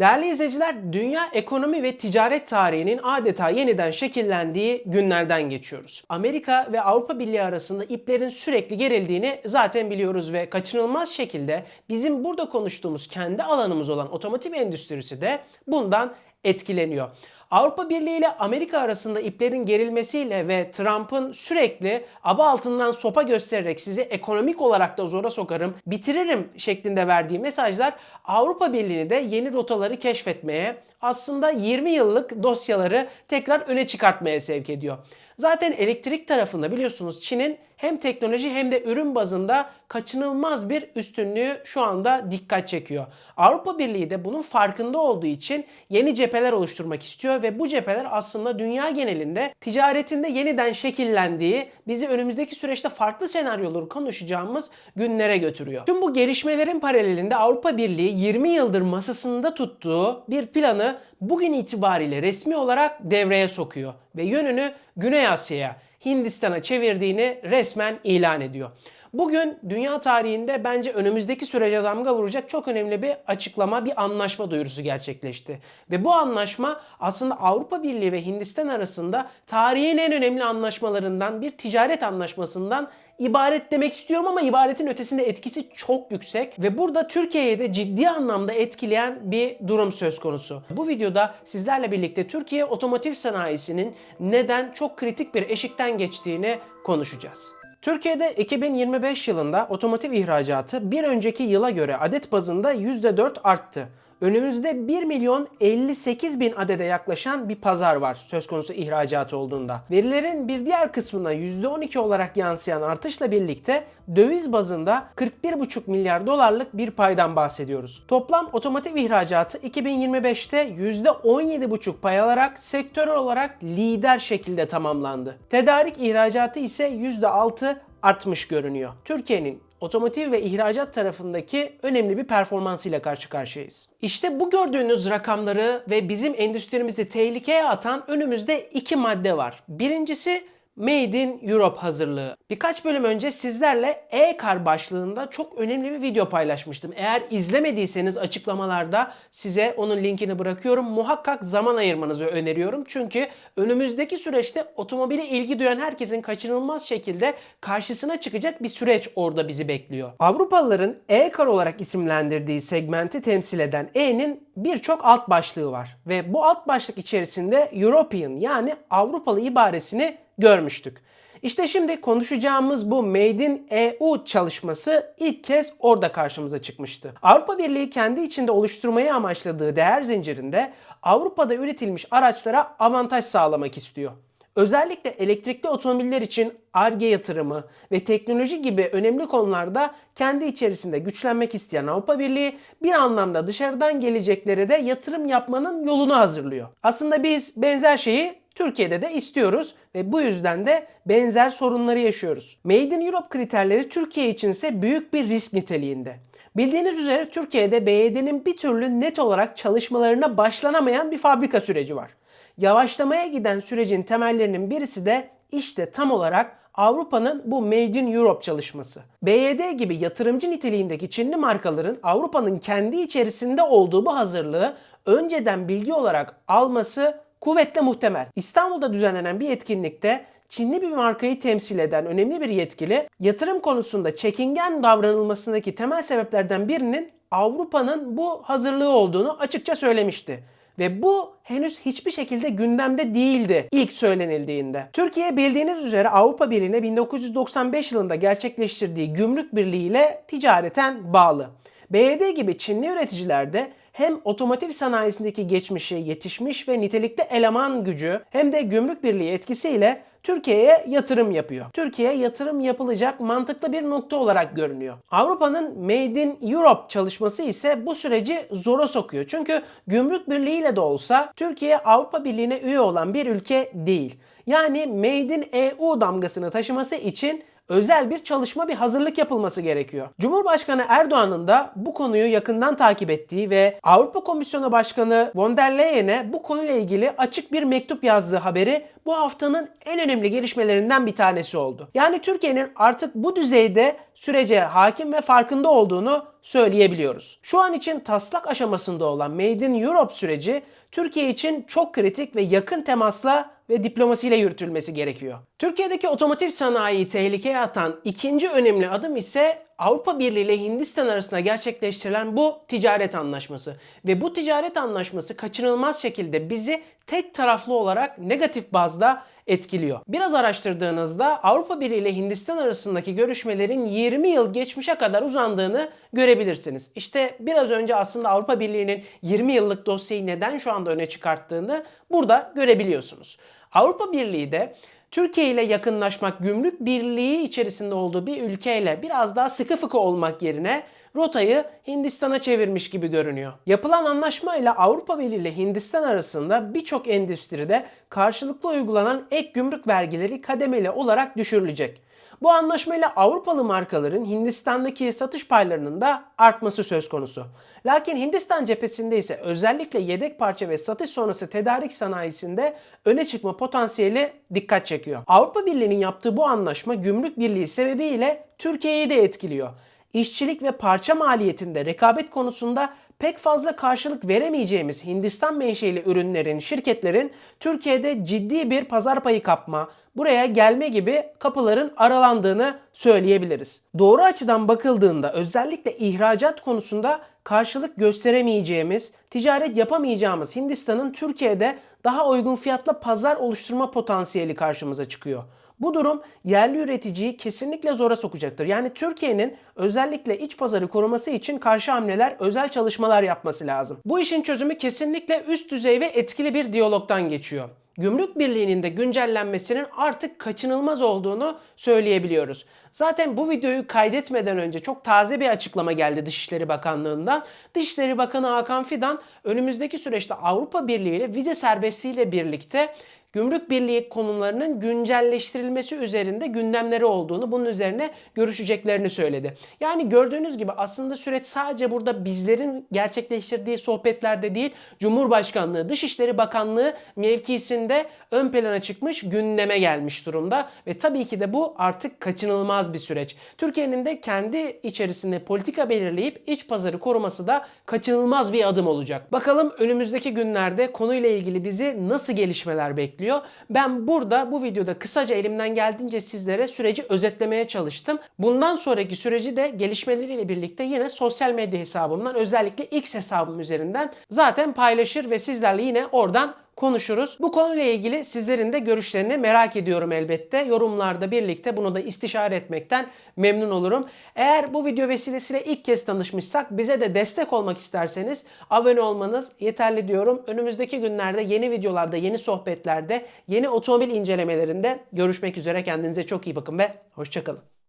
Değerli izleyiciler, dünya ekonomi ve ticaret tarihinin adeta yeniden şekillendiği günlerden geçiyoruz. Amerika ve Avrupa Birliği arasında iplerin sürekli gerildiğini zaten biliyoruz ve kaçınılmaz şekilde bizim burada konuştuğumuz kendi alanımız olan otomotiv endüstrisi de bundan etkileniyor. Avrupa Birliği ile Amerika arasında iplerin gerilmesiyle ve Trump'ın sürekli aba altından sopa göstererek sizi ekonomik olarak da zora sokarım, bitiririm şeklinde verdiği mesajlar Avrupa Birliği'ni de yeni rotaları keşfetmeye, aslında 20 yıllık dosyaları tekrar öne çıkartmaya sevk ediyor. Zaten elektrik tarafında biliyorsunuz Çin'in hem teknoloji hem de ürün bazında kaçınılmaz bir üstünlüğü şu anda dikkat çekiyor. Avrupa Birliği de bunun farkında olduğu için yeni cepheler oluşturmak istiyor ve bu cepheler aslında dünya genelinde ticaretinde yeniden şekillendiği, bizi önümüzdeki süreçte farklı senaryoları konuşacağımız günlere götürüyor. Tüm bu gelişmelerin paralelinde Avrupa Birliği 20 yıldır masasında tuttuğu bir planı bugün itibariyle resmi olarak devreye sokuyor ve yönünü Güney Asya'ya, Hindistan'a çevirdiğini resmen ilan ediyor. Bugün dünya tarihinde bence önümüzdeki sürece damga vuracak çok önemli bir açıklama, bir anlaşma duyurusu gerçekleşti. Ve bu anlaşma aslında Avrupa Birliği ve Hindistan arasında tarihin en önemli anlaşmalarından bir ticaret anlaşmasından ibaret demek istiyorum ama ibaretin ötesinde etkisi çok yüksek ve burada Türkiye'ye de ciddi anlamda etkileyen bir durum söz konusu. Bu videoda sizlerle birlikte Türkiye otomotiv sanayisinin neden çok kritik bir eşikten geçtiğini konuşacağız. Türkiye'de 2025 yılında otomotiv ihracatı bir önceki yıla göre adet bazında %4 arttı. Önümüzde 1 milyon 58 bin adede yaklaşan bir pazar var söz konusu ihracat olduğunda. Verilerin bir diğer kısmına %12 olarak yansıyan artışla birlikte döviz bazında 41,5 milyar dolarlık bir paydan bahsediyoruz. Toplam otomotiv ihracatı 2025'te %17,5 pay alarak sektörel olarak lider şekilde tamamlandı. Tedarik ihracatı ise %6 artmış görünüyor. Türkiye'nin otomotiv ve ihracat tarafındaki önemli bir performansıyla karşı karşıyayız. İşte bu gördüğünüz rakamları ve bizim endüstrimizi tehlikeye atan önümüzde iki madde var. Birincisi Made in Europe hazırlığı. Birkaç bölüm önce sizlerle e-kar başlığında çok önemli bir video paylaşmıştım. Eğer izlemediyseniz açıklamalarda size onun linkini bırakıyorum. Muhakkak zaman ayırmanızı öneriyorum. Çünkü önümüzdeki süreçte otomobile ilgi duyan herkesin kaçınılmaz şekilde karşısına çıkacak bir süreç orada bizi bekliyor. Avrupalıların e-kar olarak isimlendirdiği segmenti temsil eden E'nin birçok alt başlığı var. Ve bu alt başlık içerisinde European yani Avrupalı ibaresini görmüştük. İşte şimdi konuşacağımız bu Made in EU çalışması ilk kez orada karşımıza çıkmıştı. Avrupa Birliği kendi içinde oluşturmayı amaçladığı değer zincirinde Avrupa'da üretilmiş araçlara avantaj sağlamak istiyor. Özellikle elektrikli otomobiller için ARGE yatırımı ve teknoloji gibi önemli konularda kendi içerisinde güçlenmek isteyen Avrupa Birliği bir anlamda dışarıdan geleceklere de yatırım yapmanın yolunu hazırlıyor. Aslında biz benzer şeyi Türkiye'de de istiyoruz ve bu yüzden de benzer sorunları yaşıyoruz. Made in Europe kriterleri Türkiye içinse büyük bir risk niteliğinde. Bildiğiniz üzere Türkiye'de BYD'nin bir türlü net olarak çalışmalarına başlanamayan bir fabrika süreci var. Yavaşlamaya giden sürecin temellerinin birisi de işte tam olarak Avrupa'nın bu Made in Europe çalışması. BYD gibi yatırımcı niteliğindeki Çinli markaların Avrupa'nın kendi içerisinde olduğu bu hazırlığı önceden bilgi olarak alması kuvvetle muhtemel. İstanbul'da düzenlenen bir etkinlikte Çinli bir markayı temsil eden önemli bir yetkili yatırım konusunda çekingen davranılmasındaki temel sebeplerden birinin Avrupa'nın bu hazırlığı olduğunu açıkça söylemişti. Ve bu henüz hiçbir şekilde gündemde değildi ilk söylenildiğinde. Türkiye bildiğiniz üzere Avrupa Birliği'ne 1995 yılında gerçekleştirdiği gümrük birliği ile ticareten bağlı. BYD gibi Çinli üreticiler de hem otomotiv sanayisindeki geçmişi, yetişmiş ve nitelikli eleman gücü hem de gümrük birliği etkisiyle Türkiye'ye yatırım yapıyor. Türkiye yatırım yapılacak mantıklı bir nokta olarak görünüyor. Avrupa'nın Made in Europe çalışması ise bu süreci zora sokuyor. Çünkü gümrük birliğiyle de olsa Türkiye Avrupa Birliği'ne üye olan bir ülke değil. Yani Made in EU damgasını taşıması için özel bir çalışma, bir hazırlık yapılması gerekiyor. Cumhurbaşkanı Erdoğan'ın da bu konuyu yakından takip ettiği ve Avrupa Komisyonu Başkanı von der Leyen'e bu konuyla ilgili açık bir mektup yazdığı haberi bu haftanın en önemli gelişmelerinden bir tanesi oldu. Yani Türkiye'nin artık bu düzeyde sürece hakim ve farkında olduğunu söyleyebiliyoruz. Şu an için taslak aşamasında olan Made in Europe süreci Türkiye için çok kritik ve yakın temasla ve diplomasiyle yürütülmesi gerekiyor. Türkiye'deki otomotiv sanayiyi tehlikeye atan ikinci önemli adım ise Avrupa Birliği ile Hindistan arasında gerçekleştirilen bu ticaret anlaşması. Ve bu ticaret anlaşması kaçınılmaz şekilde bizi tek taraflı olarak negatif bazda etkiliyor. Biraz araştırdığınızda Avrupa Birliği ile Hindistan arasındaki görüşmelerin 20 yıl geçmişe kadar uzandığını görebilirsiniz. İşte biraz önce aslında Avrupa Birliği'nin 20 yıllık dosyayı neden şu anda öne çıkarttığını burada görebiliyorsunuz. Avrupa Birliği de Türkiye ile yakınlaşmak, gümrük birliği içerisinde olduğu bir ülkeyle biraz daha sıkı fıkı olmak yerine rotayı Hindistan'a çevirmiş gibi görünüyor. Yapılan anlaşma ile Avrupa Birliği ile Hindistan arasında birçok endüstride karşılıklı uygulanan ek gümrük vergileri kademeli olarak düşürülecek. Bu anlaşmayla Avrupalı markaların Hindistan'daki satış paylarının da artması söz konusu. Lakin Hindistan cephesinde ise özellikle yedek parça ve satış sonrası tedarik sanayisinde öne çıkma potansiyeli dikkat çekiyor. Avrupa Birliği'nin yaptığı bu anlaşma gümrük birliği sebebiyle Türkiye'yi de etkiliyor. İşçilik ve parça maliyetinde rekabet konusunda pek fazla karşılık veremeyeceğimiz Hindistan menşeli ürünlerin, şirketlerin Türkiye'de ciddi bir pazar payı kapma, buraya gelme gibi kapıların aralandığını söyleyebiliriz. Doğru açıdan bakıldığında özellikle ihracat konusunda karşılık gösteremeyeceğimiz, ticaret yapamayacağımız Hindistan'ın Türkiye'de daha uygun fiyatla pazar oluşturma potansiyeli karşımıza çıkıyor. Bu durum yerli üreticiyi kesinlikle zora sokacaktır. Yani Türkiye'nin özellikle iç pazarı koruması için karşı hamleler, özel çalışmalar yapması lazım. Bu işin çözümü kesinlikle üst düzey ve etkili bir diyalogdan geçiyor. Gümrük Birliği'nin de güncellenmesinin artık kaçınılmaz olduğunu söyleyebiliyoruz. Zaten bu videoyu kaydetmeden önce çok taze bir açıklama geldi Dışişleri Bakanlığı'ndan. Dışişleri Bakanı Hakan Fidan önümüzdeki süreçte Avrupa Birliği ile vize serbestliği ile birlikte Gümrük Birliği konularının güncelleştirilmesi üzerinde gündemleri olduğunu, bunun üzerine görüşeceklerini söyledi. Yani gördüğünüz gibi aslında süreç sadece burada bizlerin gerçekleştirdiği sohbetlerde değil, Cumhurbaşkanlığı, Dışişleri Bakanlığı mevkisinde ön plana çıkmış, gündeme gelmiş durumda ve tabii ki de bu artık kaçınılmaz bir süreç. Türkiye'nin de kendi içerisinde politika belirleyip iç pazarı koruması da kaçınılmaz bir adım olacak. Bakalım önümüzdeki günlerde konuyla ilgili bizi nasıl gelişmeler bekliyor? Ben burada bu videoda kısaca elimden geldiğince sizlere süreci özetlemeye çalıştım. Bundan sonraki süreci de gelişmeleriyle birlikte yine sosyal medya hesabımdan özellikle X hesabım üzerinden zaten paylaşır ve sizlerle yine oradan konuşuruz. Bu konuyla ilgili sizlerin de görüşlerini merak ediyorum elbette. Yorumlarda birlikte bunu da istişare etmekten memnun olurum. Eğer bu video vesilesiyle ilk kez tanışmışsak bize de destek olmak isterseniz abone olmanız yeterli diyorum. Önümüzdeki günlerde yeni videolarda, yeni sohbetlerde, yeni otomobil incelemelerinde görüşmek üzere. Kendinize çok iyi bakın ve hoşçakalın.